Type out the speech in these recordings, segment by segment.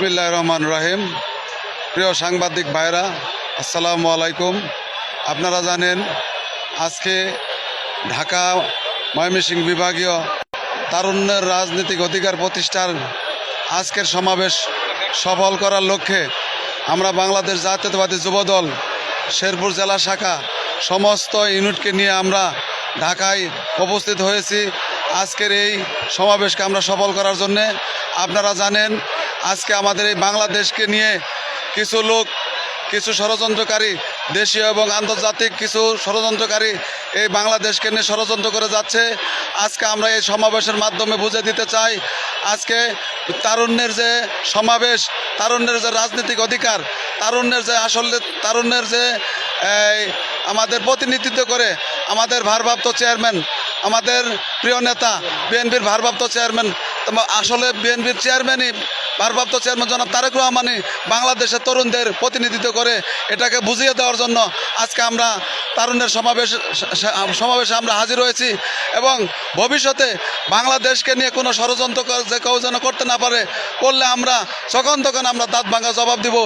বিসমিল্লাহ রহমান রাহিম। প্রিয় সাংবাদিক ভাইরা, আসসালামু আলাইকুম। আপনারা জানেন, আজকে ঢাকা ময়মনসিংহ বিভাগীয় তারুণ্যের রাজনৈতিক অধিকার প্রতিষ্ঠার আজকের সমাবেশ সফল করার লক্ষ্যে আমরা বাংলাদেশ জাতীয়তাবাদী যুবদল, শেরপুর জেলা শাখা সমস্ত ইউনিটকে নিয়ে আমরা ঢাকায় উপস্থিত হয়েছি। আজকের এই সমাবেশকে আমরা সফল করার জন্যে আপনারা জানেন আজকে আমাদের এই বাংলাদেশকে নিয়ে কিছু লোক, কিছু ষড়যন্ত্রকারী, দেশীয় এবং আন্তর্জাতিক কিছু ষড়যন্ত্রকারী এই বাংলাদেশকে নিয়ে ষড়যন্ত্র করে যাচ্ছে। আজকে আমরা এই সমাবেশের মাধ্যমে বুঝে দিতে চাই, আজকে তারুণ্যের যে সমাবেশ, তারুণ্যের যে রাজনৈতিক অধিকার, তারুণ্যের যে আসলে, তারুণ্যের যে আমাদের প্রতিনিধিত্ব করে আমাদের ভারপ্রাপ্ত চেয়ারম্যান, আমাদের প্রিয় নেতা, বিএনপির ভারপ্রাপ্ত চেয়ারম্যান আসলে বিএনপির চেয়ারম্যানই ভারপ্রাপ্ত চেয়ারম্যান জনাব তারেক রহমানই বাংলাদেশের তরুণদের প্রতিনিধিত্ব করে এটাকে বুঝিয়ে দেওয়ার জন্য আজকে আমরা তারুণের সমাবেশ সমাবেশে আমরা হাজির হয়েছি এবং ভবিষ্যতে বাংলাদেশকে নিয়ে কোনো ষড়যন্ত্র যে কেউ যেন করতে না পারে, করলে আমরা তখন তখন আমরা দাঁত ভাঙা জবাব দিব।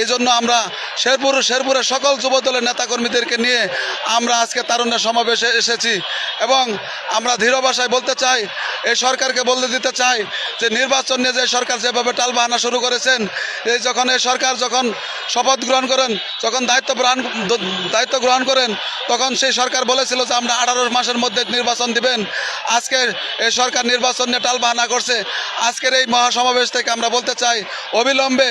এই জন্য আমরা শেরপুর শেরপুরের সকল যুবদলের নেতাকর্মীদেরকে নিয়ে আমরা আজকে তারুণ্যের সমাবেশে এসেছি এবং আমরা ধীর ভাষায় বলতে চাই এই সরকারকে বলতে দিতে চাই যে নির্বাচন নিয়ে যে সরকার যেভাবে টালবাহানা শুরু করেছেন, এই যখন এই সরকার যখন শপথ গ্রহণ করেন, যখন দায়িত্ব গ্রহণ দায়িত্ব গ্রহণ করেন, তখন সেই সরকার বলেছিল যে আমরা আঠারো মাসের মধ্যে নির্বাচন দিবেন। আজকে এই সরকার নির্বাচন নিয়ে টালবাহানা করছে। আজকের এই মহাসমাবেশ থেকে আমরা বলতে চাই, অবিলম্বে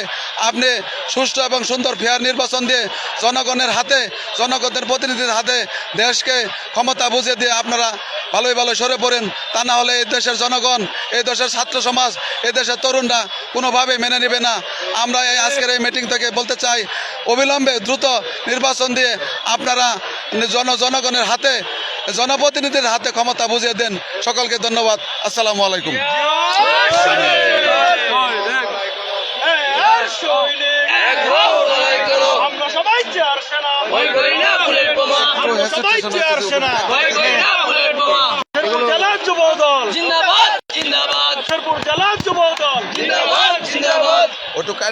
আপনি সুষ্ঠু এবং সুন্দর ফেয়ার নির্বাচন দিয়ে জনগণের হাতে, জনগণের প্রতিনিধির হাতে দেশকে ক্ষমতা বুঝিয়ে দিয়ে আপনারা ভালোই ভালো সরে পড়েন। তা না হলে এই দেশের জনগণ, এই দেশের ছাত্র সমাজ, এই দেশের তরুণরা কোনোভাবে মেনে নেবে না। আমরা এই আজকের এই মিটিং থেকে বলতে চাই, অবিলম্বে দ্রুত নির্বাচন দিয়ে আপনারা জন, জনগণের হাতে, জনপ্রতিনিধির হাতে ক্ষমতা বুঝিয়ে দেন। সকলকে ধন্যবাদ। আসসালামু আলাইকুম। সবাই চেয়ার সেনা। জেলা যুব দল। জিন্দাবাদ জিন্দাবাদ। জেলা যুব দল। জিন্দাবাদ জিন্দাবাদ।